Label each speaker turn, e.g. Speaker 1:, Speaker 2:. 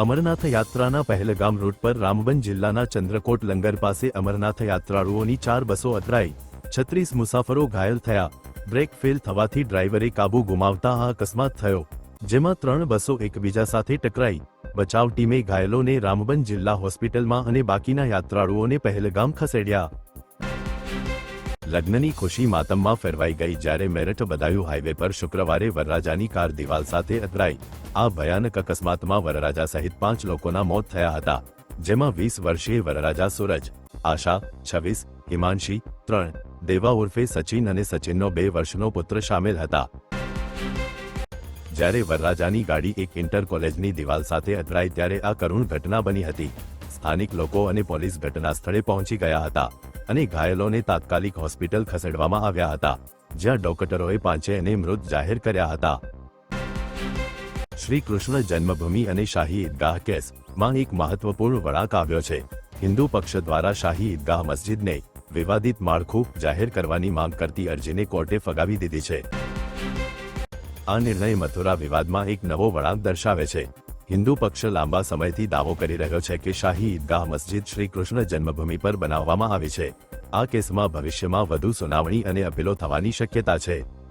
Speaker 1: અમરનાથ યાત્રાના પહેલગામ રૂટ પર રામબન જિલ્લાના ચંદ્રકોટ લંગર પાસે અમરનાથ યાત્રાળુઓની ચાર બસો અથડાઈ છત્રીસ મુસાફરો ઘાયલ થયા. બ્રેક ફેલ થવાથી ડ્રાઈવરે કાબુ ગુમાવતા આ અકસ્માત થયો. જેમાં ત્રણ બસો એકબીજા સાથે ટકરાઈ. બચાવ ટીમે ઘાયલોને રામબન જિલ્લા હોસ્પિટલમાં અને બાકીના યાત્રાળુઓને પહેલગામ ખસેડ્યા. લગ્નની ખુશી માતમમાં ફેરવાઈ ગઈ જ્યારે મેરઠ બદાયું હાઈવે પર શુક્રવારે વરરાજાની કાર દિવાલ સાથે અથડાઈ. આ ભયાનક અકસ્માતમાં વરરાજા સહિત પાંચ લોકોના મોત થયા હતા, જેમાં વીસ વર્ષીય વરરાજા સૂરજ, આશા, છવ્વીસ, હિમાંશી, ત્રણ, દેવા ઉર્ફે સચિન અને સચિનનો બે વર્ષનો પુત્ર સામેલ હતા. જ્યારે વરરાજાની ગાડી એક ઇન્ટર કોલેજની દિવાલ સાથે અથડાઈ ત્યારે આ કરુણ ઘટના બની હતી. સ્થાનિક લોકો અને પોલીસ ઘટના સ્થળે પહોંચી ગયા હતા. અને ઘાયલોને તાત્કાલિક હોસ્પિટલ ખસેડવામાં આવ્યા હતા, જ્યાં ડોક્ટરોએ પાંચેયને મૃત જાહેર કર્યા હતા. શ્રી કૃષ્ણ જન્મભૂમિ અને શાહી ઈદગાહ કેસમાં એક મહત્વપૂર્ણ વળાંક આવ્યો છે. હિન્દુ પક્ષ દ્વારા શાહી ઈદગાહ મસ્જિદને વિવાદિત માળખું જાહેર કરવાની માંગ કરતી અરજીને કોર્ટે ફગાવી દીધી છે. આ નિર્ણય મથુરા વિવાદમાં એક નવો વળાંક દર્શાવે છે. હિન્દુ પક્ષ લાંબા સમયથી દાવો કરી રહ્યો છે કે શાહી ઈદગાહ મસ્જિદ શ્રી કૃષ્ણ જન્મભૂમિ પર બનાવવામાં આવી છે. આ કેસમાં ભવિષ્યમાં વધુ સુનાવણી અને અપીલો થવાની શક્યતા છે.